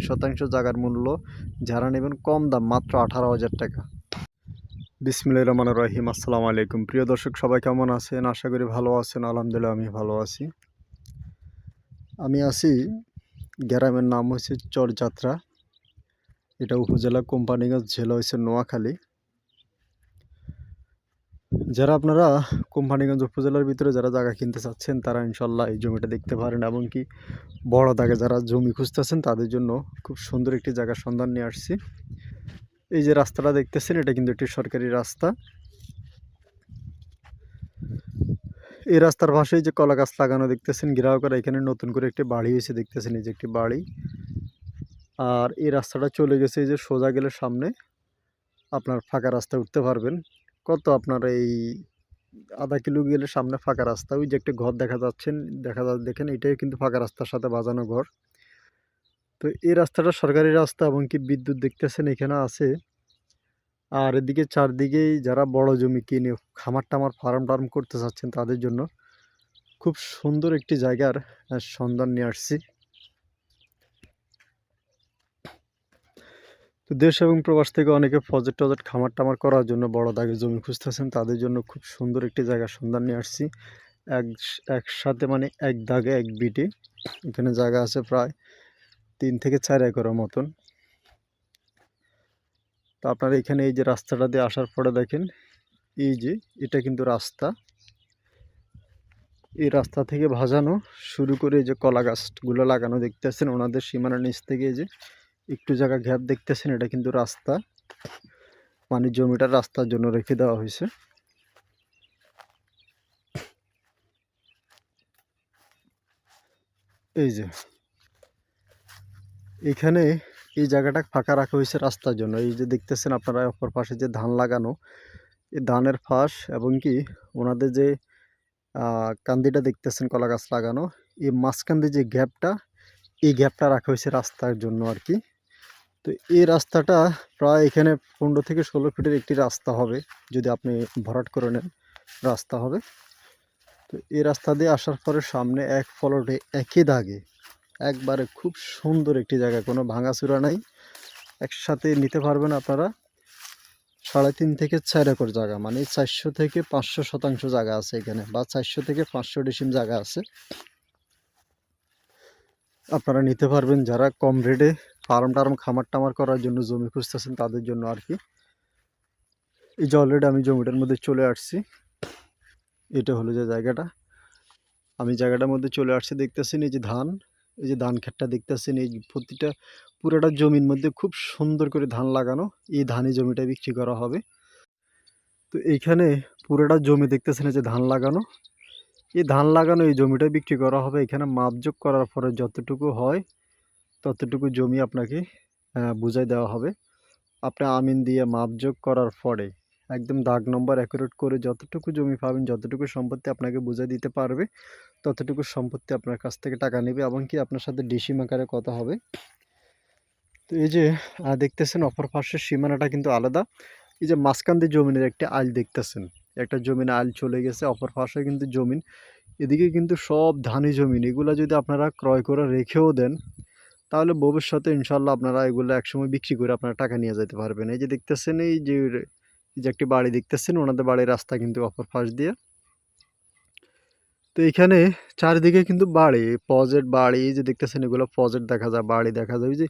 শতাংশ জায়গার মূল্য, যারা নেবেন কম দাম, মাত্র আঠারো হাজার টাকা। বিসমিল্লা রহমান রহিম, আসসালামু আলাইকুম। প্রিয় দর্শক, সবাই কেমন আছেন? আশা করি ভালো আছেন, আলহামদুলিল্লাহ আমি ভালো আছি। আমি আছি, গ্রামের নাম হচ্ছে চরযাত্রা। এটা উপজেলা কোম্পানিগঞ্জ, জেলা হয়েছে নোয়াখালী। যারা আপনারা কোম্পানিগঞ্জ উপজেলার ভিতরে যারা জায়গা কিনতে চাচ্ছেন, তারা ইনশাল্লাহ এই জমিটা দেখতে পারেন এবং কি বড় দাগে যারা জমি খুঁজতেছেন, তাদের জন্য খুব সুন্দর একটি জায়গার সন্ধান নিয়ে আসছি। এই যে রাস্তাটা দেখতেছেন, এটা কিন্তু একটি সরকারি রাস্তা। এই রাস্তার পাশেই যে কলা গাছ লাগানো দেখতেছেন, গ্রাহকরা এখানে নতুন করে একটি বাড়ি হয়েছে দেখতেছেন, এই যে একটি বাড়ি। আর এই রাস্তাটা চলে গেছে, এই যে সোজা গেলে সামনে, আপনার ফাঁকা রাস্তায় উঠতে পারবেন। কত আপনার এই আধা কিলো গেলে সামনে ফাঁকা রাস্তা? ওই যে একটা ঘর দেখা যাচ্ছেন দেখা যা দেখেন এটাই কিন্তু ফাঁকা রাস্তার সাথে বাজানো ঘর। তো এই রাস্তাটা সরকারি রাস্তা এবং কি বিদ্যুৎ দেখতেছেন এখানে আছে। আর এদিকে চারদিকেই যারা বড় জমি কিনে খামার টামার, ফার্ম টার্ম করতে চাচ্ছেন তাদের জন্য খুব সুন্দর একটি জায়গার সন্ধান নিয়ে আসছি। তো দেশ এবং প্রবাস থেকে অনেকে প্রজেক্ট টজেক্ট খামার টামার করার জন্য বড় দাগে জমি খুঁজতেছেন। তাদের জন্য খুব সুন্দর একটি জায়গার সন্ধান নিয়ে আসছি। এক একসাথে মানে এক দাগে এক বিটে। এখানে জায়গা আছে প্রায় তিন থেকে চার একরের মতন। তো আপনারা এখানে এই যে রাস্তাটা দিয়ে আসার পরে দেখেন, এই যে এটা কিন্তু রাস্তা। এই রাস্তা থেকে ভাজানো শুরু করে এই যে কলা গাছগুলো লাগানো দেখতেছেন। ওনাদের সীমানার নিচ থেকে যে একটু জায়গা গ্যাপ দেখতেছেন, এটা কিন্তু রাস্তা। মানে জমিটা রাস্তার জন্য রেখে দেওয়া হয়েছে। এই যে। এখানে এই জায়গাটা ফাঁকা রাখা হয়েছে রাস্তার জন্য। এই যে দেখতেছেন আপনারা অপর পাশে যে ধান লাগানো এই ধানের ফাঁস এবং কি ওনাদের যে কান্দিটা দেখতেছেন, কলা গাছ লাগানো এই মাঝকান্দি যে গ্যাপটা এই গ্যাপটা রাখা হয়েছে রাস্তার জন্য আর কি। তো এই রাস্তাটা প্রায় এখানে পনেরো থেকে ষোলো ফিটের একটি রাস্তা হবে, যদি আপনি ভরাট করে নেন, রাস্তা হবে। তো এই রাস্তা দিয়ে আসার পরে সামনে এক ফলটে একই দাগে, একবারে খুব সুন্দর একটি জায়গা, কোনো ভাঙাচুরা নাই। একসাথে নিতে পারবেন আপনারা সাড়ে তিন থেকে চার একর জায়গা মানে চারশো থেকে পাঁচশো শতাংশ জায়গা আছে এখানে, বা চারশো থেকে পাঁচশো ডিসিম জায়গা আছে। আপনারা নিতে পারবেন যারা কম রেটে ফার্ম টার্ম, খামার টামার করার জন্য জমি খুঁজতেছেন তাদের জন্য আর কি। এই যে অলরেডি আমি জমিটার মধ্যে চলে আসছি। এটা হলো যে জায়গাটা। আমি জায়গাটার মধ্যে চলে আসছি, দেখতেছেন এই যে ধান। এই যে ধান ক্ষেতটা দেখতেছেন, এই প্রতিটা, পুরোটা জমির মধ্যে খুব সুন্দর করে ধান লাগানো। এই ধানি জমিটা বিক্রি করা হবে। তো এইখানে পুরোটা জমি দেখতেছেন যে ধান লাগানো। এই ধান লাগানো, এই জমিটা বিক্রি করা হবে। এখানে মাপযোগ করার পরে যতটুকু হয় ততটুকু জমি আপনাকে বুঝাই দেওয়া হবে। আপনি আমিন দিয়ে মাপযোগ করার পরে একদম দাগ নম্বর অ্যাকুরেট করে যতটুকু জমি পাবেন, যতটুকু সম্পত্তি আপনাকে বুঝাই দিতে পারবে, ততটুকু সম্পত্তি আপনার কাছ থেকে টাকা নেবে এবং কি আপনার সাথে ডিসি আকারে কথা হবে। তো এই যে দেখতেছেন অপর পাশের সীমানাটা কিন্তু আলাদা। এই যে মাঝখান দিয়ে জমিনের একটা আইল দেখতেছেন, একটা জমিন আইল চলে গেছে, অপর পাশে কিন্তু জমিন। এদিকে কিন্তু সব ধানি জমিন, এগুলো যদি আপনারা ক্রয় করে রেখেও দেন তাহলে ভবিষ্যতে ইনশাল্লাহ আপনারা এগুলো একসময় বিক্রি করে আপনারা টাকা নিয়ে যেতে পারবেন। এই যে দেখতেছেন, এই যে যে একটি বাড়ি দেখতেছেন, ওনাদের বাড়ির রাস্তা কিন্তু অপর পাশ দিয়ে। তো এখানে চারিদিকে কিন্তু বাড়ি পজেট বাড়ি যে দেখতেছেন এগুলো পজেট দেখা যায়, বাড়ি দেখা যায়। ওই যে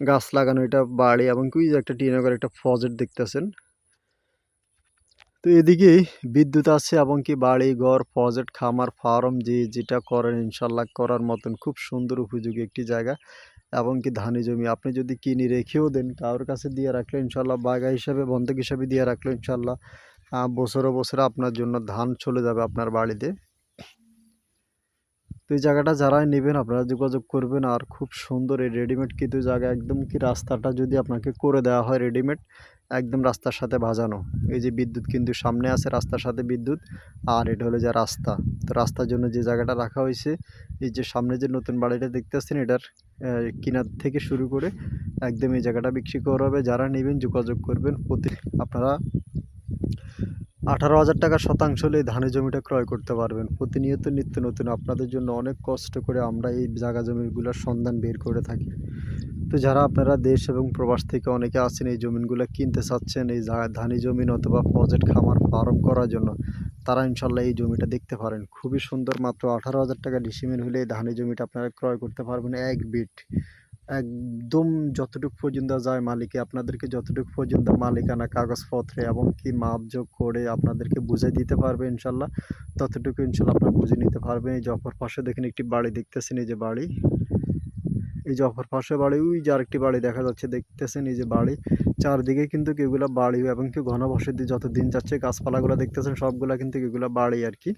গাছ লাগানো এটা বাড়ি এবং কি যে একটা টিনের ঘর একটা ফজেট দেখতেছেন। তো এদিকে বিদ্যুৎ আছে এবং কি বাড়ি, ঘর প্রজেক্ট খামার ফার্ম যে যেটা করেন ইনশাল্লাহ করার মতন খুব সুন্দর উপযোগী একটি জায়গা এবং কি ধানি জমি। আপনি যদি কিনে রেখেও দেন, কারোর কাছে দিয়ে রাখলে ইনশাল্লাহ বাগা হিসাবে, বন্ধক হিসাবে দিয়ে রাখলে ইনশাল্লাহ বছরে বছরে আপনার জন্য ধান চলে যাবে আপনার বাড়িতে। তো এই জায়গাটা যারাই নেবেন আপনারা যোগাযোগ করবেন আর খুব সুন্দর এই রেডিমেড কিন্তু জায়গা একদম কি রাস্তাটা যদি আপনাকে করে দেওয়া হয় রেডিমেড একদম রাস্তার সাথে ভাজানো এই যে বিদ্যুৎ কিন্তু সামনে আছে রাস্তার সাথে বিদ্যুৎ আর এটা হলো যে রাস্তা। তো রাস্তার জন্য যে জায়গাটা রাখা হয়েছে, এই যে সামনে যে নতুন বাড়িটা দেখতে দেখতেছেন এটার কিনার থেকে শুরু করে একদম এই জায়গাটা বিক্রি করা হবে। যারা নেবেন যোগাযোগ করবেন, প্রতি আপনারা আঠারো হাজার টাকা শতাংশ হলে ধানের জমিটা ক্রয় করতে পারবেন। প্রতিনিয়ত নিত্য নতুন। আপনাদের জন্য অনেক কষ্ট করে আমরা এই জায়গা জমিগুলোর সন্ধান বের করে থাকি। তো যারা আপনারা দেশ এবং প্রবাস থেকে অনেকে আছেন, এই জমিনগুলো কিনতে চাচ্ছেন, এই ধানি জমিন অথবা প্রজেক্ট খামার ফার্ম করার জন্য, তারা ইনশাল্লাহ এই জমিটা দেখতে পারেন। খুবই সুন্দর মাত্র আঠারো হাজার টাকা ডিসিমেল হলে এই ধানি জমিটা আপনারা ক্রয় করতে পারবেন এক বিট। একদম যতটুকু পর্যন্ত যায় মালিকে, আপনাদেরকে যতটুকু পর্যন্ত মালিকানা কাগজপত্রে এবং কি মাপযোগ করে আপনাদেরকে বুঝে দিতে পারবে ইনশাল্লাহ, ততটুকু ইনশাল্লাহ আপনারা বুঝে নিতে পারবেন। এই অপর পাশে দেখেন একটি বাড়ি দেখতেছেন, এই যে বাড়ি। এই অপর পাশে বাড়ি, ওই যে আরেকটি বাড়ি দেখা যাচ্ছে, দেখতেছেন এই যে বাড়ি। চারদিকে কিন্তু এগুলা বাড়ি এবং কি ঘন বসতি যত দিন যাচ্ছে, গাছপালাগুলো দেখতেছেন, সবগুলো কিন্তু এগুলা বাড়ি আর কি।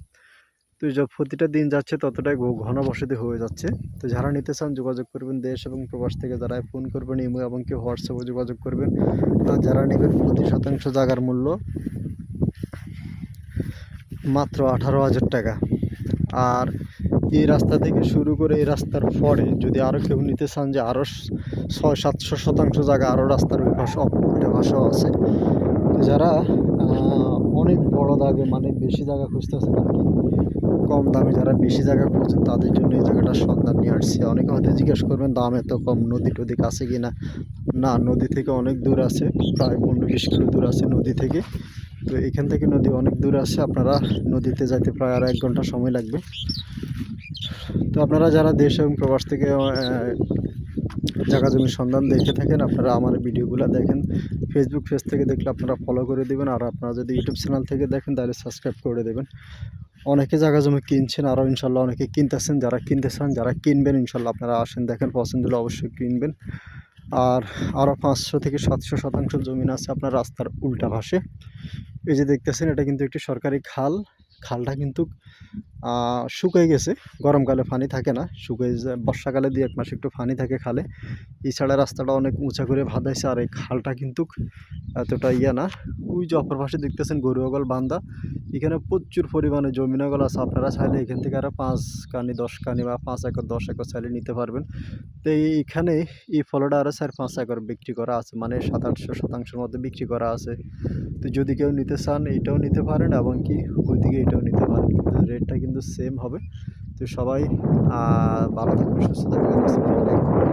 তো প্রতিটা দিন যাচ্ছে ততটাই ঘ- ঘন বসতি হয়ে যাচ্ছে। তো যারা নিতে চান যোগাযোগ করবেন দেশ এবং প্রবাস থেকে, যারা ফোন করবেন, ইমো এবং কি হোয়াটসঅ্যাপে যোগাযোগ করবেন আর যারা নেবেন প্রতি শতাংশ জায়গার মূল্য মাত্র আঠারো হাজার টাকা। আর এই রাস্তা থেকে শুরু করে এই রাস্তার পরে যদি আরও কেউ নিতে চান যে আরও ছয়, সাতশো শতাংশ জায়গা আরও রাস্তার ওই পাশে অপর পাশেও আছে। তো যারা অনেক বড় দাগে মানে বেশি জায়গা খুঁজতেছেন আর কি? কম দামে যারা বেশি জায়গা খুঁজছেন, তাদের জন্য এই জায়গাটার সন্ধান নিয়ে আসছি। অনেকে হয়তো জিজ্ঞেস করবেন, দাম এত কম, নদী টদি কাছে কি না? না, নদী থেকে অনেক দূর আছে, প্রায় পনেরো বিশ কিলো দূর আছে নদী থেকে। তো এখান থেকে নদী অনেক দূর আছে, আপনারা নদীতে যাইতে প্রায় আর এক ঘণ্টা সময় লাগবে। তো আপনারা যারা দেশ এবং প্রবাস থেকে জায়গা জমির সন্ধান দেখে থাকেন, আপনারা আমার ভিডিওগুলো দেখেন। ফেসবুক পেজ থেকে দেখলে আপনারা ফলো করে দেবেন, আর আপনারা যদি ইউটিউব চ্যানেল থেকে দেখেন, তাহলে সাবস্ক্রাইব করে দেবেন। অনেকে জায়গা জমি কিনছেন আরও ইনশাল্লাহ অনেকে কিনতেছেন, যারা কিনতে চান যারা কিনবেন, ইনশাল্লাহ আপনারা আসেন, দেখেন, পছন্দ হলে অবশ্যই কিনবেন। আর আরও পাঁচশো থেকে সাতশো শতাংশ জমিন আছে আপনার রাস্তার উল্টা পাশে। এই যে দেখতেছেন, এটা কিন্তু একটি সরকারি খাল। খালটা কিন্তু শুকিয়ে গেছে। গরমকালে পানি থাকে না, শুকিয়ে যায়। বর্ষাকালে দুই এক মাস একটু পানি থাকে খালে। এছাড়া রাস্তাটা অনেক উঁচা করে ভাদাইছে আর এই খালটা কিন্তু এতটা ইয়ে না। ওই যে অপর পাশে দেখতেছেন গরুয়াগল বান্দা। এখানে প্রচুর পরিমাণে জমিনগল আছে। আপনারা চাইলে এখান থেকে আরও পাঁচ কানি, দশ কানি বা পাঁচ একর, দশ একর চাইলে নিতে পারবেন। তো এইখানে এই ফলটা আরও চার পাঁচ একর বিক্রি করা আছে। মানে সাত আটশো শতাংশের মধ্যে বিক্রি করা আছে। তো যদি কেউ নিতে চান এটাও নিতে পারেন। এবং কি ওইদিকে এটাও নিতে পারেন। কিন্তু রেটটা কিন্তু সেম হবে। তো সবাই ভালো থাকবে সুস্থ আলাইকুম।